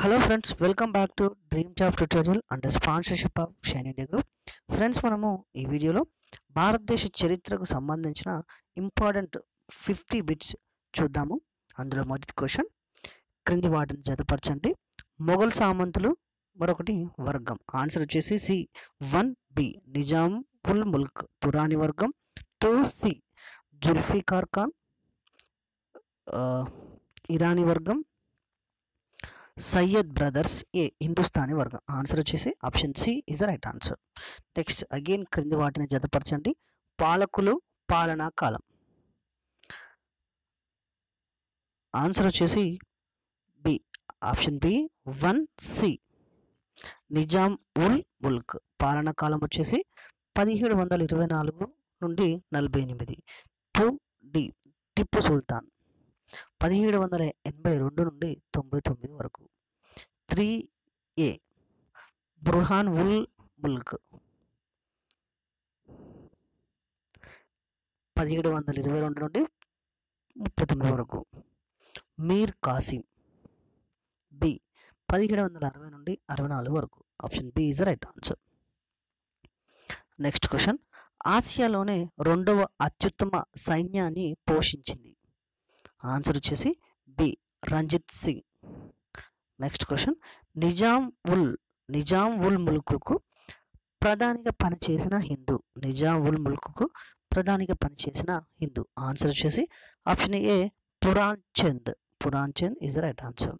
Hello friends welcome back to dream job tutorial and sponsorship of Shine India group friends మనము ఈ వీడియోలో భారతదేశ చరిత్రకు సంబంధించిన ఇంపార్టెంట్ ఫిఫ్టీ బిట్స్ చూద్దాము. అందులో మొదటి క్వశ్చన్ క్రింది వాటిని జతపరచండి. మొఘల్ సామంతులు మరొకటి వర్గం. ఆన్సర్ వచ్చేసి C one B Nizam ul Mulk Turani వర్గం. టూ సి జుల్ఫికార్ ఖాన్ ఇరానీ వర్గం. సయ్యద్ బ్రదర్స్ ఏ హిందుస్థానీ వర్గం? ఆన్సర్ వచ్చేసి option C is the right answer. Next again క్రింది వాటిని జతపరచండి. పాలకులు పాలనా కాలం. ఆన్సర్ వచ్చేసి B. Option B one C. Nizam ul Mulk. పాలనా కాలం వచ్చేసి పదిహేడు వందల ఇరవై నాలుగు నుండి నలభై ఎనిమిది. Two D. టిప్పు సుల్తాన్. పదిహేడు వందల ఎనభై రెండు నుండి తొంభై తొమ్మిది వరకు. Three A Burhan ul Mulk. పదిహేడు వందల ఇరవై రెండు నుండి ముప్పై తొమ్మిది వరకు. మీర్ కాసిం. బి పదిహేడు వందల అరవై నుండి అరవై నాలుగు వరకు. Option B is right answer. Next question. ఆసియాలోనే రెండవ అత్యుత్తమ సైన్యాన్ని పోషించింది. ఆన్సర్ వచ్చేసి B. Ranjit Singh. Next question. Nizam ul Nizam ul ముల్క్కు ప్రధానిగా పనిచేసిన హిందూ. నిజాం ఉల్ ముల్క్కు ప్రధానిగా పనిచేసిన హిందూ. ఆన్సర్ వచ్చేసి option A Puran Chand. Puran Chand is right answer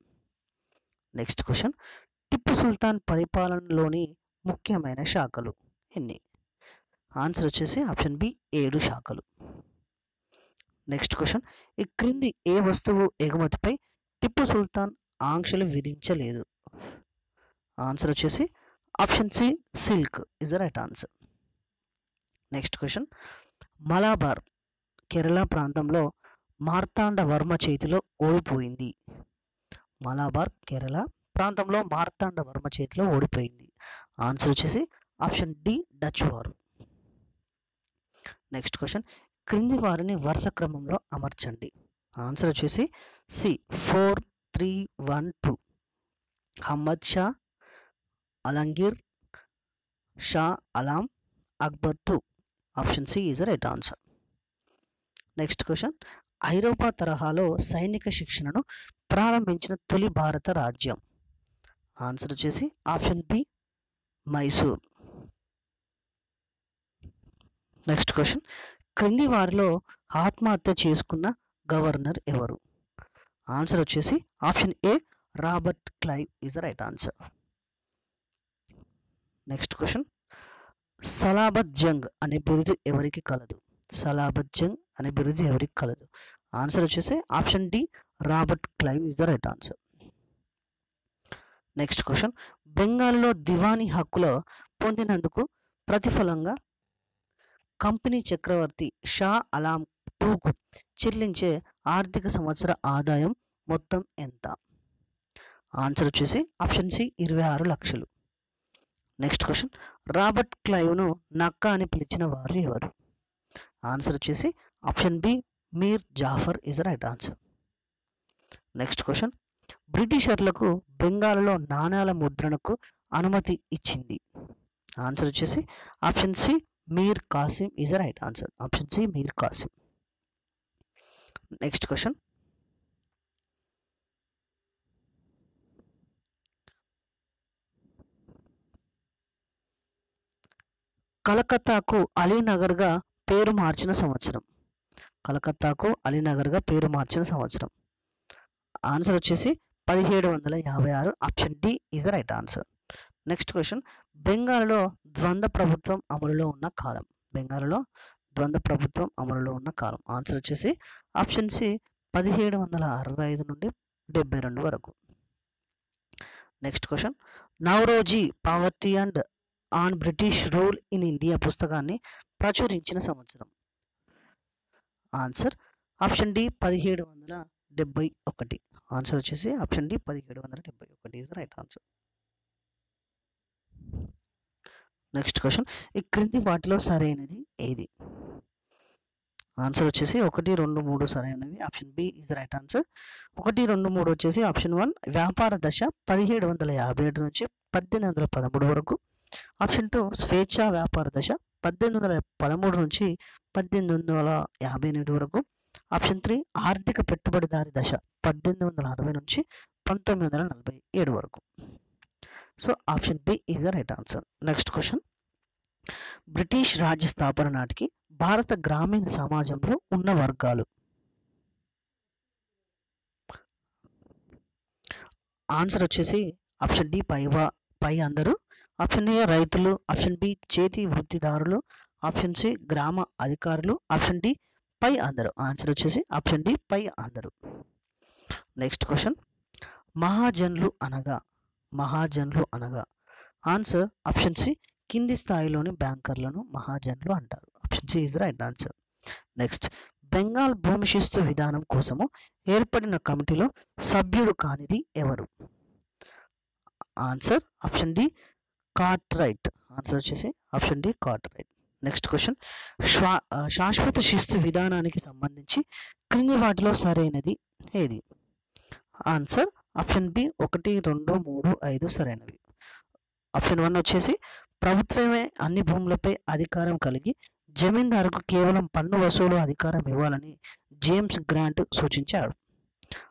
next question. Tipu Sultan పరిపాలనలోని ముఖ్యమైన శాఖలు ఎన్ని? ఆన్సర్ వచ్చేసి ఆప్షన్ బి ఏడు శాఖలు. నెక్స్ట్ క్వశ్చన్ ఈ క్రింది ఏ వస్తువు ఎగుమతిపై టిప్పు సుల్తాన్ ఆంక్షలు విధించలేదు? ఆన్సర్ వచ్చేసి option C silk is the right answer next question Malabar Kerala ప్రాంతంలో మార్తాండ వర్మ చేతిలో ఓడిపోయింది. మలాబార్ కేరళ ప్రాంతంలో మార్తాండ వర్మ చేతిలో ఓడిపోయింది. ఆన్సర్ వచ్చేసి ఆప్షన్ డి డచ్ వారు నెక్స్ట్ క్వశ్చన్ క్రింది వారిని వరుస క్రమంలో అమర్చండి. ఆన్సర్ వచ్చేసి C four three one two. Ahmad Shah Alamgir Shah Alam Akbar two. Option C is right answer next question ఐరోపా తరహాలో సైనిక శిక్షణను ప్రారంభించిన తొలి భారత రాజ్యం. ఆన్సర్ వచ్చేసి option B Mysore. Next question క్రింది వారిలో ఆత్మహత్య చేసుకున్న గవర్నర్ ఎవరు? ఆన్సర్ వచ్చేసి option A Robert Clive is the right answer next question Salabat Jang అనే బిరుదు ఎవరికి కలదు? సలాబత్ జంగ్ అనే బిరుదు ఎవరికి కలదు? ఆన్సర్ వచ్చేసి option D Robert Clive is the right answer next question బెంగాల్లో దివానీ హక్కులో పొందినందుకు ప్రతిఫలంగా కంపెనీ చక్రవర్తి షా అలాం టూకు చెల్లించే ఆర్థిక సంవత్సర ఆదాయం మొత్తం ఎంత? ఆన్సర్ వచ్చేసి ఆప్షన్ సి ఇరవై ఆరు లక్షలు. Next question. రాబర్ట్ క్లైవ్ను నక్క అని పిలిచిన వారు ఎవరు? ఆన్సర్ వచ్చేసి option B Mir Jafar is right answer. Next question. బ్రిటిషర్లకు బెంగాల్లో నాణాల ముద్రణకు అనుమతి ఇచ్చింది. ఆన్సర్ వచ్చేసి option C Mir Qasim is right answer option C Mir Qasim next question కలకత్తాకు అలీనగర్గా పేరు మార్చిన సంవత్సరం. కలకత్తాకు అలీనగర్గా పేరు మార్చిన సంవత్సరం. ఆన్సర్ వచ్చేసి పదిహేడు వందల యాభై ఆరు. Option D is right answer next question బెంగాల్లో ద్వంద్వ ప్రభుత్వం అమలులో ఉన్న కాలం. బెంగాల్లో ద్వంద్వ ప్రభుత్వం అమలులో ఉన్న కాలం. ఆన్సర్ వచ్చేసి ఆప్షన్ సి పదిహేడు వందల అరవై ఐదు నుండి డెబ్బై రెండు వరకు. Next question Naoroji poverty and un British rule in India పుస్తకాన్ని ప్రచురించిన సంవత్సరం. ఆన్సర్ ఆప్షన్ డి పదిహేడు వందల డెబ్బై ఒకటి. ఆన్సర్ వచ్చేసి ఆప్షన్ డి పదిహేడు వందల డెబ్బై ఒకటి is right answer next question ఈ క్రింది వాటిలో సరైనది ఏది? ఆన్సర్ వచ్చేసి ఒకటి రెండు మూడు సరైనవి. Option B is right answer ఒకటి రెండు మూడు వచ్చేసి ఆప్షన్ వన్ వ్యాపార దశ పదిహేడు వందల యాభై ఏడు నుంచి పద్దెనిమిది వందల పదమూడు వరకు. ఆప్షన్ టూ స్వేచ్ఛా వ్యాపార దశ పద్దెనిమిది వందల పదమూడు నుంచి పద్దెనిమిది వందల యాభై ఎనిమిది వరకు. ఆప్షన్ త్రీ ఆర్థిక పెట్టుబడిదారి దశ పద్దెనిమిది వందల అరవై నుంచి పంతొమ్మిది వందల నలభై ఏడు వరకు. So option B is the right answer. Next question. British రాజ్య స్థాపన నాటికి భారత గ్రామీణ సమాజంలో ఉన్న వర్గాలు. ఆన్సర్ వచ్చేసి ఆప్షన్ డి పైవా పై అందరూ. ఆప్షన్ ఏ రైతులు ఆప్షన్ బి చేతి వృత్తిదారులు ఆప్షన్ సి గ్రామ అధికారులు ఆప్షన్ డి పై అందరూ. ఆన్సర్ వచ్చేసి ఆప్షన్ డి పై అందరూ. Next question. మహాజన్లు అనగా మహాజన్లు అనగా. ఆన్సర్ ఆప్షన్ సి కింది స్థాయిలోని బ్యాంకర్లను మహాజన్లు అంటారు. Option C is the right answer next Bengal భూమి శిస్తు విధానం కోసము ఏర్పడిన కమిటీలో సభ్యుడు కానిది ఎవరు? Answer option D Cart right answer వచ్చేసి option D Cart right next question శ్వా శాశ్వత శిస్తు విధానానికి సంబంధించి క్రింది వాటిలో సరైనది ఏది? ఆన్సర్ ఆప్షన్ బి ఒకటి రెండు మూడు ఐదు సరైనవి. ఆప్షన్ వన్ వచ్చేసి ప్రభుత్వమే అన్ని భూములపై అధికారం కలిగి జమీందారుకు కేవలం పన్ను వసూలు అధికారం ఇవ్వాలని జేమ్స్ గ్రాంట్ సూచించాడు.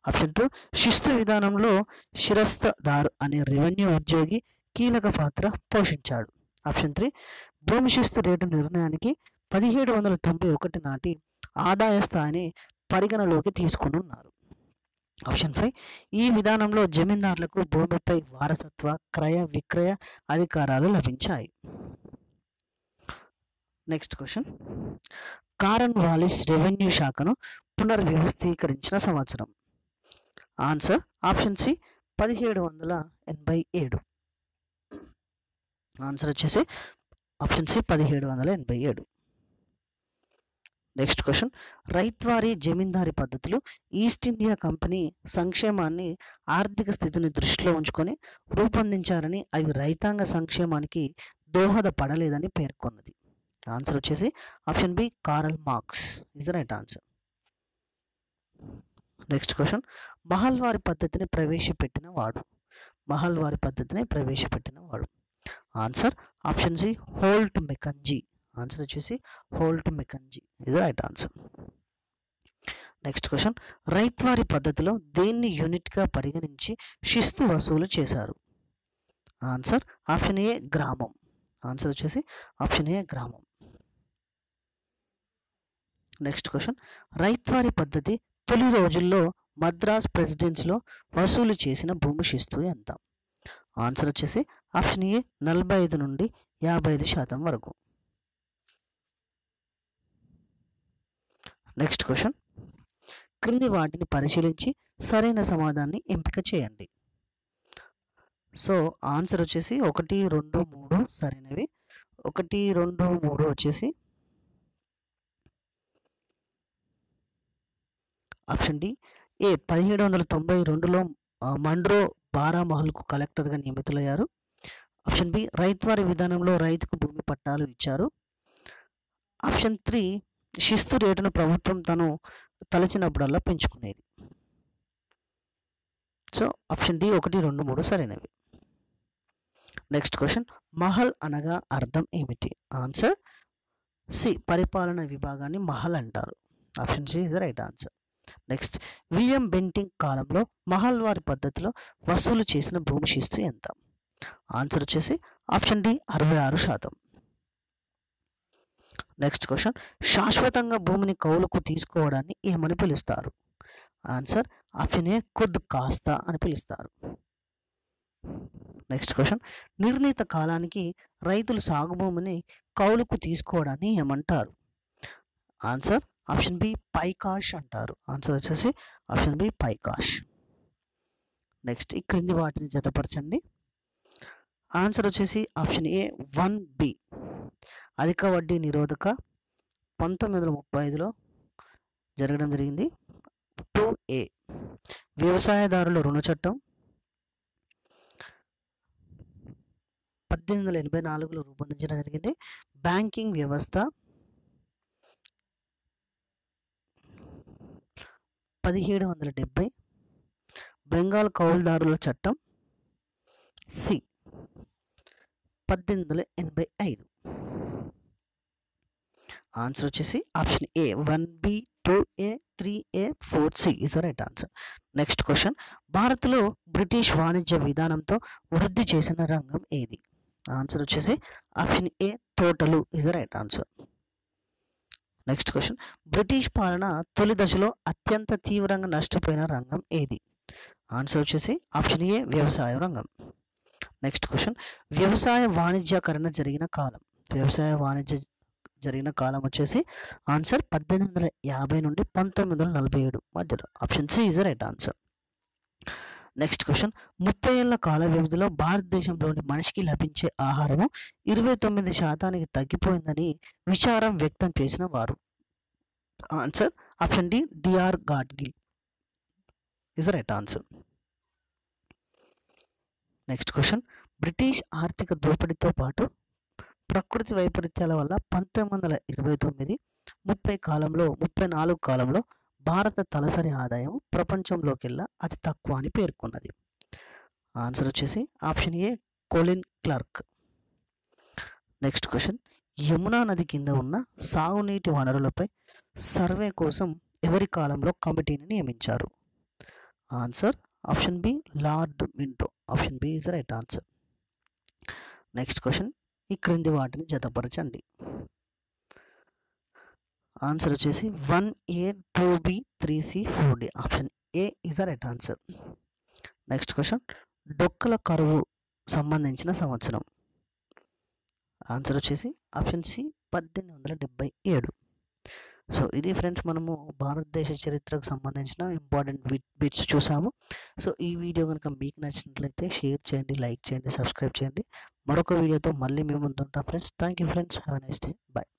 ఆప్షన్ టూ శిస్తు విధానంలో శిరస్తదార్ అనే రెవెన్యూ ఉద్యోగి కీలక పాత్ర పోషించాడు. ఆప్షన్ త్రీ భూమి శిస్తు రేటు నిర్ణయానికి పదిహేడు వందల తొంభై ఒకటి నాటి ఆదాయ స్థాయిని పరిగణలోకి తీసుకుని ఉన్నారు ఆప్షన్ ఫైవ్ ఈ విధానంలో జమీందారులకు భూమిపై వారసత్వ క్రయ విక్రయ అధికారాలు లభించాయి. Next question Cornwallis revenue శాఖను పునర్వ్యవస్థీకరించిన సంవత్సరం. ఆన్సర్ ఆప్షన్ సి పదిహేడు వందల ఎనభై ఏడు. ఆన్సర్ వచ్చేసి ఆప్షన్ సి పదిహేడు వందల ఎనభై ఏడు. నెక్స్ట్ క్వశ్చన్ రైత్వారీ జమీందారీ పద్ధతులు ఈస్ట్ ఇండియా కంపెనీ సంక్షేమాన్ని ఆర్థిక స్థితిని దృష్టిలో ఉంచుకొని రూపొందించారని అవి రైతాంగ సంక్షేమానికి దోహదపడలేదని పేర్కొన్నది. ఆన్సర్ వచ్చేసి option B Karl Marx is right answer next question Mahalwari పద్ధతిని ప్రవేశపెట్టిన వాడు. మహల్వారి పద్ధతిని ప్రవేశపెట్టిన వాడు. Answer option C Holt Mackenzie answer వచ్చేసి హోల్ట్ మెకంజీ ఇది right answer next question Ryotwari పద్ధతిలో దేన్ని యూనిట్గా పరిగణించి శిస్తు వసూలు చేశారు? ఆన్సర్ ఆప్షన్ ఏ గ్రామం. ఆన్సర్ వచ్చేసి ఆప్షన్ ఏ గ్రామం. నెక్స్ట్ క్వశ్చన్ రైత్వారి పద్ధతి తొలి రోజుల్లో మద్రాస్ ప్రెసిడెన్సీలో వసూలు చేసిన భూమి శిస్తు ఎంత? ఆన్సర్ వచ్చేసి ఆప్షన్ ఏ నలభై ఐదు నుండి యాభై ఐదు శాతం వరకు. నెక్స్ట్ క్వశ్చన్ క్రింది వాటిని పరిశీలించి సరైన సమాధానాన్ని ఎంపిక చేయండి. సో ఆన్సర్ వచ్చేసి ఒకటి రెండు మూడు సరైనవి. ఒకటి రెండు మూడు వచ్చేసి ఆప్షన్ డి. ఏ పదిహేడు వందల తొంభై రెండులో మండ్రో బారామహల్కు కలెక్టర్గా నియమితులయ్యారు. ఆప్షన్ బి రైతువారి విధానంలో రైతుకు భూమి పట్టాలు ఇచ్చారు. ఆప్షన్ త్రీ శిస్తు రేటును ప్రభుత్వం తను తలచినప్పుడల్లా పెంచుకునేది. సో ఆప్షన్ డి ఒకటి రెండు మూడు సరైనవి. Next question. మహల్ అనగా అర్థం ఏమిటి? ఆన్సర్ సి పరిపాలన విభాగాన్ని మహల్ అంటారు. Option C is right answer. Next William Bentinck కాలంలో మహల్ వారి పద్ధతిలో వసూలు చేసిన భూమి శిస్తు ఎంత? ఆన్సర్ వచ్చేసి ఆప్షన్ డి అరవై ఆరు శాతం. నెక్స్ట్ క్వశ్చన్ శాశ్వతంగా భూమిని కౌలుకు తీసుకోవడాన్ని ఏమని పిలుస్తారు? ఆన్సర్ ఆప్షన్ ఏ ఖుద్ కాస్త అని పిలుస్తారు. నెక్స్ట్ క్వశ్చన్ నిర్ణీత కాలానికి రైతులు సాగు భూమిని కౌలుకు తీసుకోవడాన్ని ఏమంటారు? ఆన్సర్ ఆప్షన్ బి పైకాష్ అంటారు. ఆన్సర్ వచ్చేసి ఆప్షన్ బి పైకాష్. నెక్స్ట్ ఈ క్రింది వాటిని జతపరచండి. ఆన్సర్ వచ్చేసి ఆప్షన్ ఏ వన్ బి. అధిక వడ్డీ నిరోధక పంతొమ్మిది వందల ముప్పై ఐదులో జరగడం జరిగింది. Two A. వ్యవసాయదారుల రుణ చట్టం పద్దెనిమిది వందల ఎనభై నాలుగులో రూపొందించడం జరిగింది. బ్యాంకింగ్ వ్యవస్థ పదిహేడు వందల డెబ్బై. బెంగాల్ కౌలుదారుల చట్టం సి. పద్దెనిమిది వందల ఎనభై ఐదు. ఆన్సర్ వచ్చేసి option A one B two A three A four C is right answer next question భారత్లో బ్రిటిష్ వాణిజ్య విధానంతో వృద్ధి చేసిన రంగం ఏది? ఆన్సర్ వచ్చేసి ఆప్షన్ ఏ తోటలు. Is the right answer next question British పాలన తొలి దశలో అత్యంత తీవ్రంగా నష్టపోయిన రంగం ఏది? ఆన్సర్ వచ్చేసి ఆప్షన్ ఏ వ్యవసాయ రంగం. నెక్స్ట్ క్వశ్చన్ వ్యవసాయ వాణిజ్యకరణ జరిగిన కాలం. వ్యవసాయ వాణిజ్య జరిగిన కాలం వచ్చేసి ఆన్సర్ పద్దెనిమిది వందల యాభై నుండి పంతొమ్మిది వందల నలభై ఏడు మధ్యలో. Option C is right answer next question ముప్పై ఏళ్ళ కాల వ్యవధిలో భారతదేశంలోని మనిషికి లభించే ఆహారము ఇరవై తొమ్మిది శాతానికి తగ్గిపోయిందని విచారం వ్యక్తం చేసిన వారు. Answer option D D R Gadgil is right answer next question British ఆర్థిక దోపిడీతో పాటు ప్రకృతి వైపరీత్యాల వల్ల పంతొమ్మిది వందల ఇరవై తొమ్మిది ముప్పై కాలంలో ముప్పై నాలుగు కాలంలో భారత తలసరి ఆదాయం ప్రపంచంలోకెల్లా అతి తక్కువ అని పేర్కొన్నది. ఆన్సర్ వచ్చేసి option A Colin Clark. Next question Yamuna నది కింద ఉన్న సాగునీటి వనరులపై సర్వే కోసం ఎవరి కాలంలో కమిటీని నియమించారు? Answer option B Lord Minto. Option B is right answer. Next question ఈ క్రింది వాటిని జతపరచండి. ఆన్సర్ వచ్చేసి one A two B three C four D. Option A is the right answer. Next question డొక్కల కరువు సంబంధించిన సంవత్సరం. ఆన్సర్ వచ్చేసి ఆప్షన్ సి పద్దెనిమిది వందల డెబ్బై ఏడు. సో ఇది ఫ్రెండ్స్ మనము భారతదేశ చరిత్రకు సంబంధించిన ఇంపార్టెంట్ బిట్స్ చూసాము. సో ఈ వీడియో కనుక మీకు నచ్చినట్లయితే షేర్ చేయండి లైక్ చేయండి సబ్స్క్రైబ్ చేయండి. మరొక వీడియోతో మళ్ళీ మేము ముందుంటాం friends. Thank you friends. Have nice day. Bye.